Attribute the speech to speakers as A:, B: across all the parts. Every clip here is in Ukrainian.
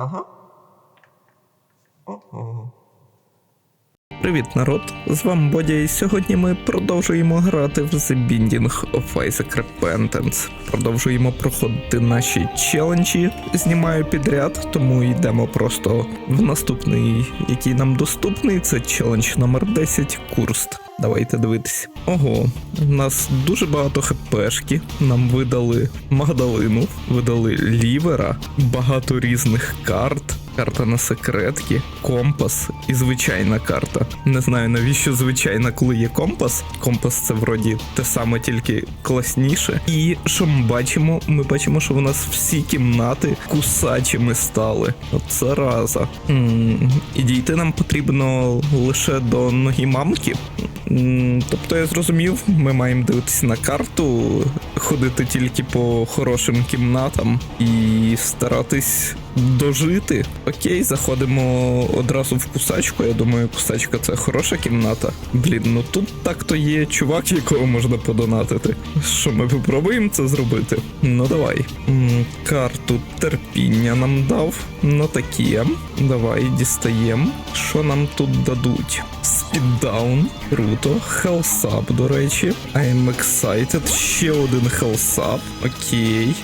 A: Ага. Ого.
B: Привіт, народ! З вами Бодя, і сьогодні ми продовжуємо грати в The Binding of Isaac Repentance. Продовжуємо проходити наші челенджі. Знімаю підряд, тому йдемо просто в наступний, який нам доступний. Це челендж номер 10 Курст. Давайте дивитись. Ого, у нас дуже багато хпшки. Нам видали Магдалину, видали лівера, багато різних карт. Карта на секретки, компас і звичайна карта. Не знаю навіщо звичайна, коли є компас. Компас це вроді те саме, тільки класніше. І що ми бачимо? Ми бачимо, що в нас всі кімнати кусачими стали. От зараза. М, І дійти нам потрібно лише до ноги мамки. Тобто я зрозумів, ми маємо дивитися на карту, ходити тільки по хорошим кімнатам і старатись дожити. Окей, заходимо одразу в кусачку. Я думаю, кусачка це хороша кімната. Блін, ну тут так-то є чувак, якого можна подонатити. Що ми попробуємо це зробити? Ну давай. Карту терпіння нам дав. Ну такі. Давай дістаємо. Що нам тут дадуть? Спіддаун, круто. Хелсап, до речі. I'm excited. Ще один хелсап. Окей.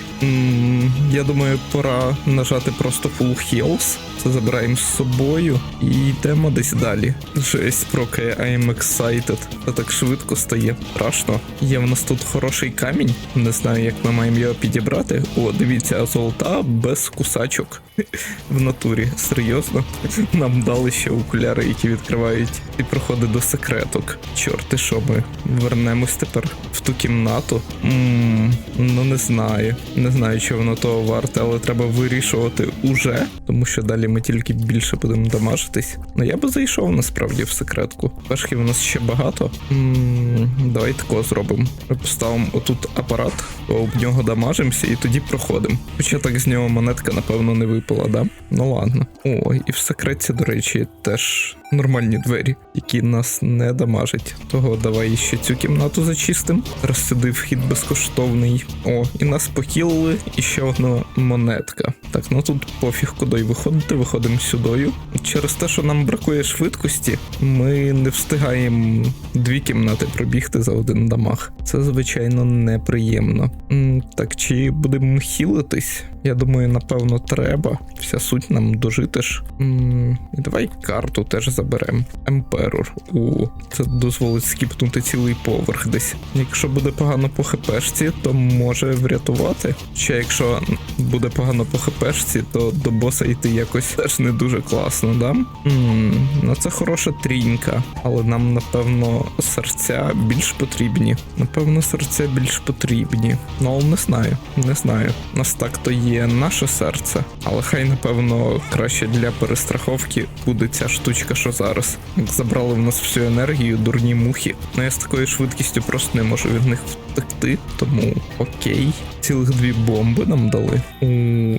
B: Я думаю, пора нажати просто Full Heals. Це забираємо з собою і йдемо десь далі. Жесть, прокає I'm excited. Це так швидко стає. Страшно. Є в нас тут хороший камінь. Не знаю, як ми маємо його підібрати. О, дивіться, золота без кусачок. В натурі. Серйозно. Нам дали ще окуляри, які відкривають і проходи до секреток. Чорти, що ми вернемось тепер в ту кімнату. Ммм, ну не знаю. Не знаю, чи воно того варте, але треба вирішувати уже, тому що далі ми тільки більше будемо дамажитись. Ну я би зайшов насправді в секретку. Пешків у нас ще багато. Ммм, давай такого зробимо. Поставимо отут апарат, об нього дамажимося і тоді проходимо. Хоча так з нього монетка, напевно, не випала, да? Ну ладно. О, і в секретці, до речі, теж нормальні двері, які нас не дамажать. Того давай ще цю кімнату зачистим. Зараз сюди вхід безкоштовний. О, і нас похилили, і ще одна монетка. Так, ну тут пофіг куди виходити, виходимо сюдою. Через те, що нам бракує швидкості, ми не встигаємо дві кімнати пробігти за один дамаг. Це, звичайно, неприємно. Так, чи будемо хілитись? Я думаю, напевно, треба. Вся суть нам дожити ж. І Давай карту теж заберемо. Емперор. У це дозволить скіпнути цілий поверх десь. Якщо буде погано по хпшці, то може врятувати. Ще якщо буде погано по хпшці, то до боса йти якось теж не дуже класно, да? М, ну це хороша трінька, але нам, напевно, серця більш потрібні. Напевно, серця більш потрібні. Ну, але не знаю, не знаю. Нас так то є наше серце, але хай, напевно, краще для перестраховки буде ця штучка, що зараз. Як забрали в нас всю енергію, дурні мухи. Ну я з такою швидкістю просто не можу від них втекти, тому окей. Цілих дві бомби нам дали. У,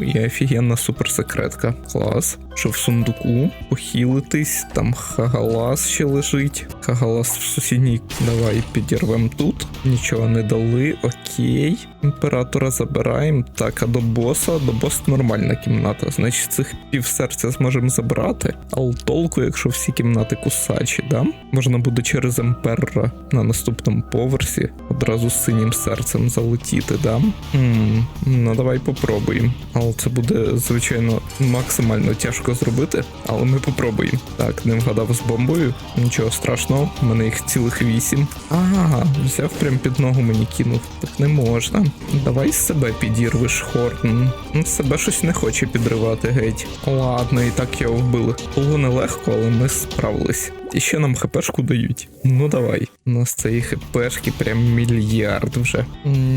B: і офігенна суперсекретка. Клас. Що в сундуку? Похилитись, там хагалас ще лежить. Хагалас в сусідній. Давай підірвем тут. Нічого не дали. Окей. Імператора забираємо. Так, а до боса, до боса нормальна кімната. Значить, цих пів серця зможемо забрати. Але толку, якщо всі кімнати кусачі, да? Можна буде через емперора на наступному поверсі одразу з синім серцем залетіти, да? М ну давай попробуємо. Але це буде, звичайно, максимально тяжко зробити, але ми попробуємо. Так, не вгадав з бомбою. Нічого страшного, в мене їх цілих вісім. Ага, взяв прям під ногу мені кинув. Так не можна. Давай себе підірвеш, Хорн. Ну, Себе щось не хоче підривати геть. Ладно, і так його вбили. Було нелегко, але ми справились. І ще нам хпшку дають. Ну давай. У нас цієї хпшки прям мільярд вже.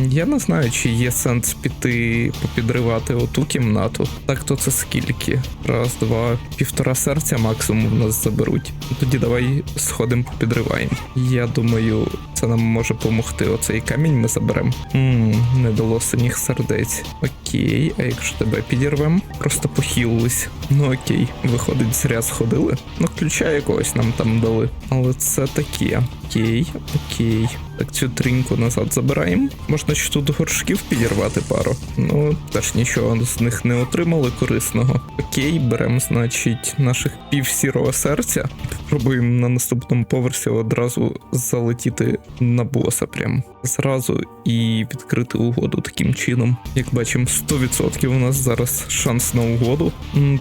B: Я не знаю, чи є сенс піти попідривати оту кімнату. Так то це скільки? Раз, два, півтора серця максимум в нас заберуть. Тоді давай сходимо попідриваємо. Я думаю, це нам може допомогти. Оцей камінь ми заберемо. Не дало синіх сердець. Окей, а якщо тебе підірвем, просто похилились. Ну окей, виходить, зря сходили. Ну, ключа якогось нам там дали. Але це таке. Окей, окей. Так цю триньку назад забираємо. Можна ще тут горшків підірвати пару. Ну, теж нічого з них не отримали корисного. Окей, беремо, значить, наших пів сірого серця. Пробуємо на наступному поверсі одразу залетіти на боса прям зразу і відкрити угоду таким чином. Як бачимо, 100% у нас зараз шанс на угоду.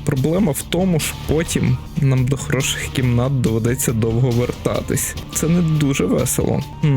B: Проблема в тому, що потім нам до хороших кімнат доведеться довго вертатись. Це не дуже весело.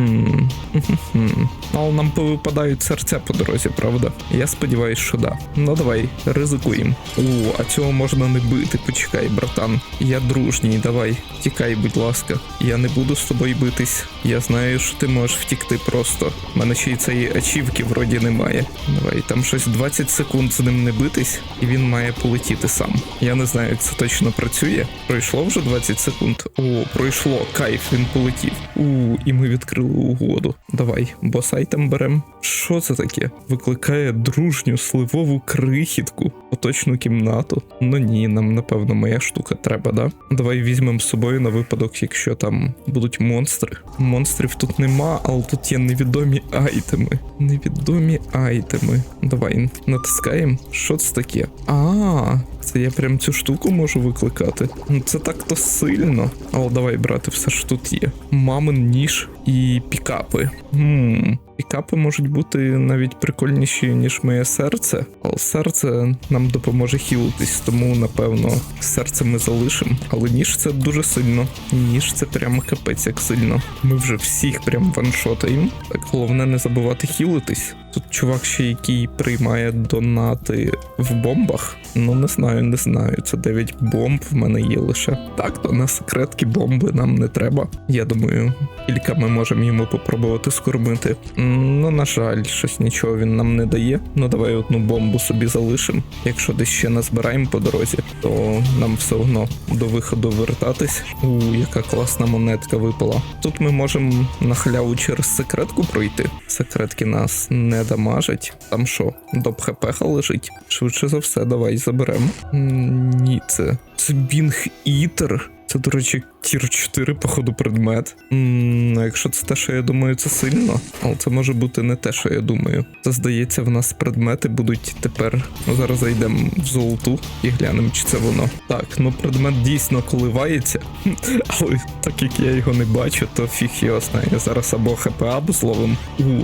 B: Але нам повипадають серця по дорозі, правда? Я сподіваюся, що да. Ну давай, ризикуємо. О, а цього можна не бити. Почекай, братан. Я дружній, давай. Тікай, будь ласка. Я не буду з тобою битись. Я знаю, що ти можеш втікти просто. У мене ще й цієї ачівки вроді немає. Давай, там щось 20 секунд з ним не битись, і він має полетіти сам. Я не знаю, як це точно працює. Пройшло вже 20 секунд. О, пройшло. Кайф, він полетів. У, і ми відкрили угоду. Давай, бос айтем берем. Що це таке? Викликає дружню сливову крихітку. Поточну кімнату. Ну ні, нам напевно моя штука треба, да? Давай візьмемо з собою на випадок, якщо там будуть монстри. Монстрів тут нема, але тут є невідомі айтеми. Невідомі айтеми. Давай натискаємо. Що це таке? А, це я прям цю штуку можу викликати. Ну це так-то сильно. Але давай брати все що тут є. Мамин ніж і пікапи. Хм. Пікапи можуть бути навіть прикольніші, ніж моє серце, але серце нам допоможе хілитись, тому напевно серце ми залишимо. Але ніж це дуже сильно. Ніж це прямо капець як сильно. Ми вже всіх прям ваншотаємо. Так головне не забувати хілитись. Тут чувак ще який приймає донати в бомбах. Ну не знаю, не знаю. Це 9 бомб в мене є лише. Так, то на секретки бомби нам не треба. Я думаю, кілька ми можемо йому попробувати скормити. Ну, на жаль, щось нічого він нам не дає. Ну давай одну бомбу собі залишимо. Якщо десь ще назбираємо по дорозі, то нам все одно до виходу вертатись. У, яка класна монетка випала. Тут ми можемо на халяву через секретку пройти. Секретки нас не дамажать. Там що, доп хпха лежить? Швидше за все, давай заберемо. Ні, це. Це Бінг Ітер. Це, до речі, тір 4, походу, предмет. М, а якщо це те, що я думаю, це сильно, але це може бути не те, що я думаю. Це здається, в нас предмети будуть тепер. Ну, зараз зайдемо в золоту і глянемо, чи це воно. Так, ну предмет дійсно коливається, але так як я його не бачу, то фіг його знає. Зараз або ХПА зловим.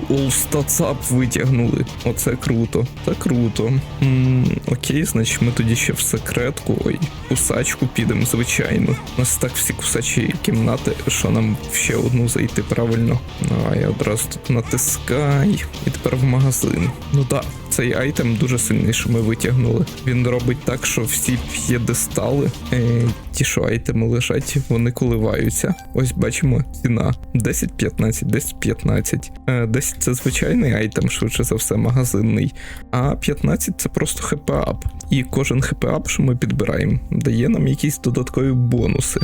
B: У, Stats витягнули. Оце круто. Це круто. М, окей, значить ми тоді ще в секретку. Ой, кусачку підемо, звичайно. У нас так всі кусачі кімнати, що нам ще одну зайти правильно. Давай одразу тут натискай. І тепер в магазин. Ну так, цей айтем дуже сильний, що ми витягнули. Він робить так, що всі п'єдестали, е, ті, що айтеми лежать, вони коливаються. Ось бачимо ціна 10-15, 10-15. Е, 10 це звичайний айтем, швидше за все, магазинний. А 15 це просто хп-ап. І кожен хп-ап, що ми підбираємо, дає нам якісь додаткові бонуси.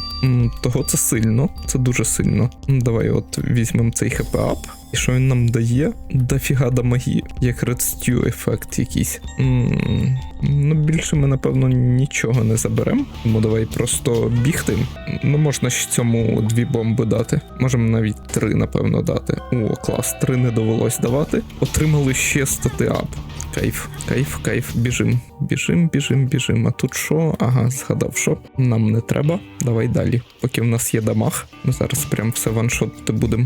B: Того це сильно, це дуже сильно. Давай от візьмемо цей хп-ап. І що він нам дає? Дофіга дамаги, як Red Stew ефект якийсь. М, Ну, більше ми, напевно, нічого не заберемо. Тому давай просто бігти. Ну, можна ще цьому дві бомби дати. Можемо навіть три, напевно, дати. О, клас, три не довелось давати. Отримали ще стати ап. Кайф, кайф, кайф, біжим. Біжим, біжим, біжим. А тут що? Ага, згадав, що нам не треба. Давай далі. Поки в нас є дамаг. Ми зараз прям все ваншотити будемо.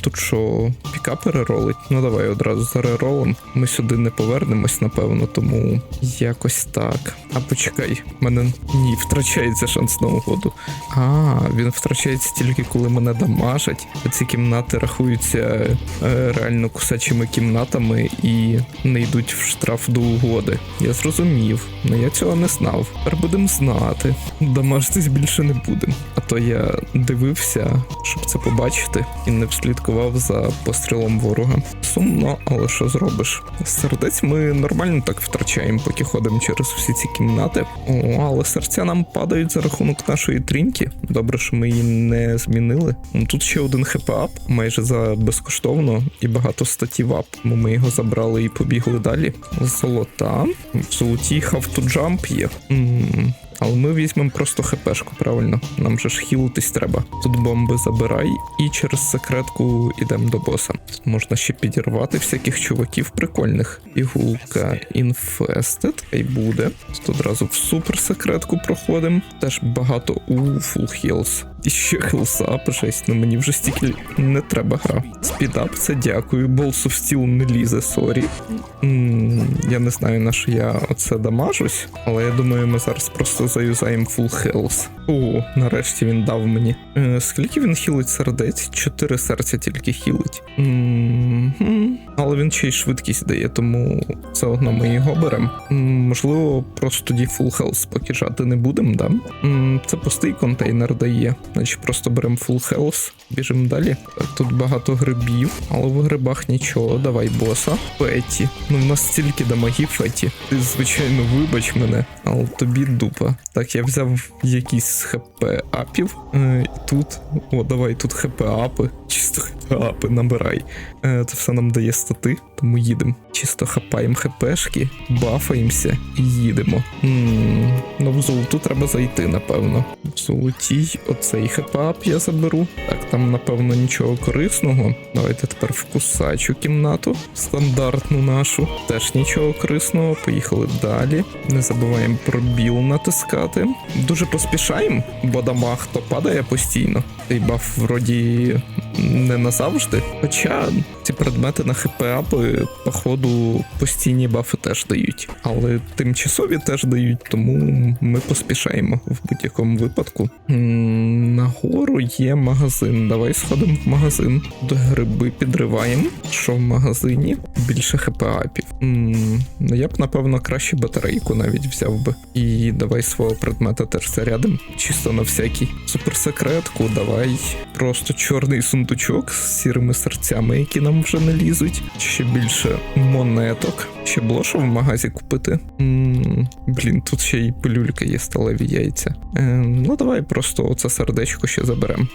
B: Тут що, пікап реролить? Ну давай одразу за реролом. Ми сюди не повернемось, напевно, тому якось так. А почекай, мене ні, втрачається шанс на угоду. А, він втрачається тільки коли мене дамажать. Ці кімнати рахуються е, реально кусачими кімнатами і не йдуть в штраф до угоди. Я зрозумів, але я цього не знав. Тепер будемо знати. Дамажитись більше не будемо. А то я дивився, щоб це побачити, і не вслідкував за пострілом ворога. Сумно, але що зробиш? Сердець ми нормально так втрачаємо, поки ходимо через всі ці кімнати. О, але серця нам падають за рахунок нашої тріньки. Добре, що ми її не змінили. Ну, Тут ще один хп-ап, майже за безкоштовно, і багато статів ап. Ми його забрали і побігли далі. Золота. В золотій have to jump є. м але ми візьмемо просто хпшку, правильно? Нам же ж хілитись треба. Тут бомби забирай, і через секретку йдемо до боса. Тут можна ще підірвати всяких чуваків прикольних. Ігулка інфестед, і буде. Тут одразу в супер секретку проходимо. Теж багато у фул Heals. І ще хелсап, жесть, ну мені вже стільки не треба гра. Спідап, це дякую. Balls of Steel не лізе, сорі. Я не знаю, на що я оце дамажусь, але я думаю, ми зараз просто заюзаємо Full Health. О, нарешті він дав мені. Е, скільки він хілить сердець? Чотири серця тільки хілить. Але він ще й швидкість дає, тому все одно ми його беремо. Можливо, просто тоді Full Health покижати не будемо, да? Це пустий контейнер дає. Значить, просто беремо Full Health, біжимо далі. Тут багато грибів, але в грибах нічого. Давай боса. Феті. Ну в нас стільки дамагів Феті. Ти, звичайно, вибач мене, але тобі дупа. Так, я взяв якісь хп апів. Е, тут. О, давай тут хп апи. Чисто хп апи набирай. Е, це все нам дає стати, тому їдемо. Чисто хапаємо хпшки, бафаємося і їдемо. м ну в золоту треба зайти, напевно. В золотій оцей хп-ап я заберу. Так, там, напевно, нічого корисного. Давайте тепер в кусачу кімнату. Стандартну нашу. Теж нічого корисного. Поїхали далі. Не забуваємо про біл натискати. Дуже поспішаємо, бо дамаг то падає постійно. Цей баф вроді не назавжди. Хоча ці предмети на хп-апи, походу, постійні бафи теж дають. Але тимчасові теж дають, тому ми поспішаємо в будь-якому випадку. Нагору є магазин. Давай сходимо в магазин. До гриби підриваємо. Що в магазині? Більше хп-апів. Ну я б, напевно, краще батарейку навіть взяв би. І давай свого предмета теж зарядимо. Чисто на всякий. Суперсекретку, давай. Просто чорний сундучок з сірими серцями, які нам вже не лізуть. Ще більше монеток. Ще блошу в магазі купити. м блін, тут ще й пилюлька є сталеві яйця. Е, ну давай просто оце сердечко ще заберемо.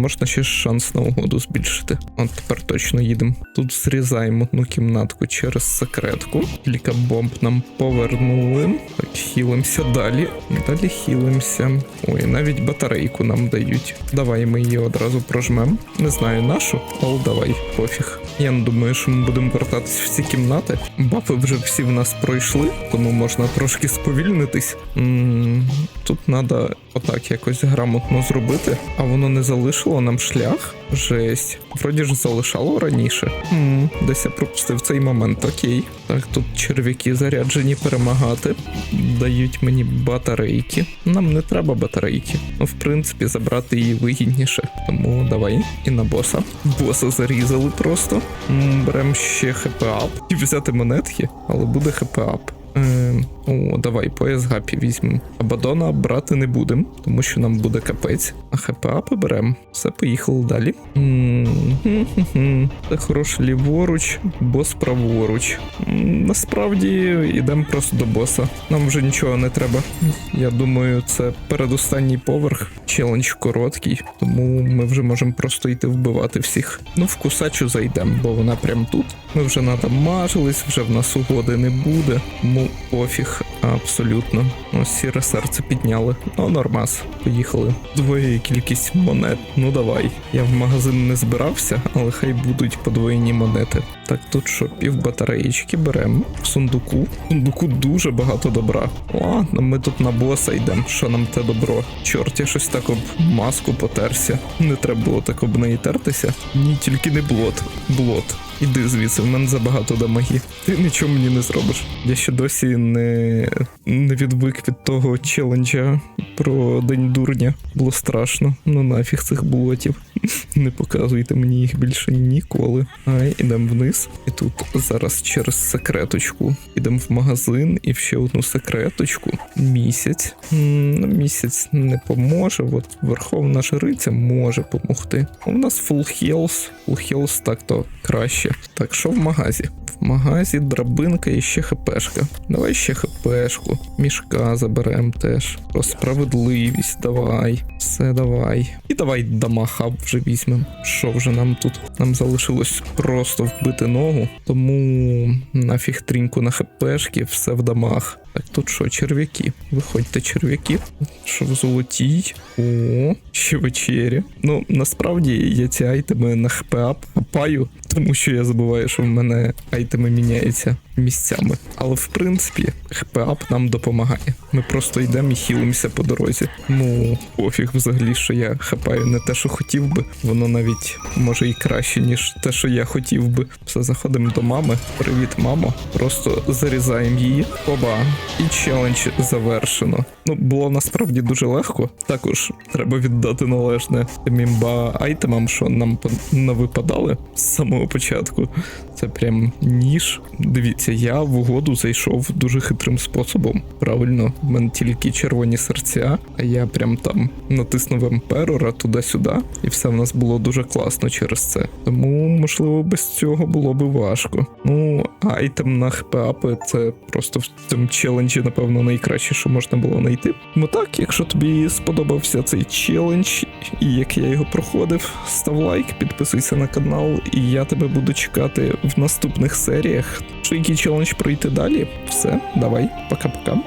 B: Можна ще шанс на угоду збільшити. От тепер точно їдемо. Тут зрізаємо одну кімнатку через секретку. Кілька бомб нам повернули. Так, хілимося далі. Далі хілимося. Ой, навіть батарейку нам дають. Давай ми її одразу прожмемо. Не знаю нашу, але давай, пофіг. Я не думаю, що ми будемо вертатись в ці кімнати. Бафи вже всі в нас пройшли, тому можна трошки сповільнитись. М, Тут треба отак якось грамотно зробити, а воно не залишило нам шлях. Жесть. Вроді ж залишало раніше. М, Десь я пропустив цей момент, окей. Так, тут черв'яки заряджені перемагати. Дають мені батарейки. Нам не треба батарейки. Ну, в принципі, забрати її вигідніше. Тому давай і на боса. Боса зарізали просто. М, Беремо ще хп-ап. І взяти монетки, але буде хп-ап. Е, о, давай пояс гапі візьмемо. Абадона брати не будемо, тому що нам буде капець. А ХПА поберемо. Все, поїхали далі. Це хороше ліворуч, бос праворуч. Насправді йдемо просто до боса. Нам вже нічого не треба. Я думаю, це передостанній поверх. Челендж короткий, тому ми вже можемо просто йти вбивати всіх. Ну, в кусачу зайдемо, бо вона прям тут. Ми вже надамажились, вже в нас угоди не буде. Тому пофіг, абсолютно. Ну, сіре серце підняли. Ну, нормас, поїхали. Двоє кількість монет. Ну давай. Я в магазин не збирався, але хай будуть подвоєні монети. Так, тут що, пів батареїчки беремо. В сундуку. В сундуку дуже багато добра. Ладно, ми тут на боса йдемо. Що нам те добро? Чорт, я щось так об маску потерся. Не треба було так об неї тертися. Ні, тільки не блот. Блот. Іди звідси, в мене забагато дамагів. Ти нічого мені не зробиш. Я ще досі не, не відвик від того челенджа про День дурня. Було страшно. Ну нафіг цих блотів. Не показуйте мені їх більше ніколи. Ай, ідемо вниз. І тут зараз через секреточку. Ідемо в магазин і в ще одну секреточку. Місяць. М, Ну, місяць не поможе. От Верховна Жриця може допомогти. У нас full health. Full health так то краще. Так, що в магазі? В магазі драбинка і ще хпшка. Давай ще хпшку. Мішка заберем теж. Про справедливість, давай. Все давай. І давай дамаха вже візьмемо. Що вже нам тут? Нам залишилось просто вбити ногу. Тому нафіг тріньку на хпшки, все в дамах. Так тут що, черв'яки? Виходьте, черв'яки. Що в золотій? О, ще вечеря. Ну, насправді я ці айтеми на хпап хапаю, тому що я забуваю, що в мене айтеми міняються місцями. Але в принципі, хпап нам допомагає. Ми просто йдемо і хілимося по дорозі. Ну, пофіг взагалі, що я хапаю не те, що хотів би. Воно навіть може і краще, ніж те, що я хотів би. Все, заходимо до мами. Привіт, мамо. Просто зарізаємо її. Оба. І челендж завершено. Ну, було насправді дуже легко. Також треба віддати належне тим айтемам, що нам навипадали з самого початку. Це прям ніж. Дивіться, я в угоду зайшов дуже хитрим способом. Правильно, в мене тільки червоні серця, а я прям там натиснув емперора туди-сюди, і все в нас було дуже класно через це. Тому, можливо, без цього було би важко. Ну, айтем на хпапи це просто в цьому челенджі, напевно, найкраще, що можна було знайти. Ну так, якщо тобі сподобався цей челендж, і як я його проходив, став лайк, підписуйся на канал, і я тебе буду чекати в наступних серіях. Що який челендж пройти далі? Все, давай, пока-пока.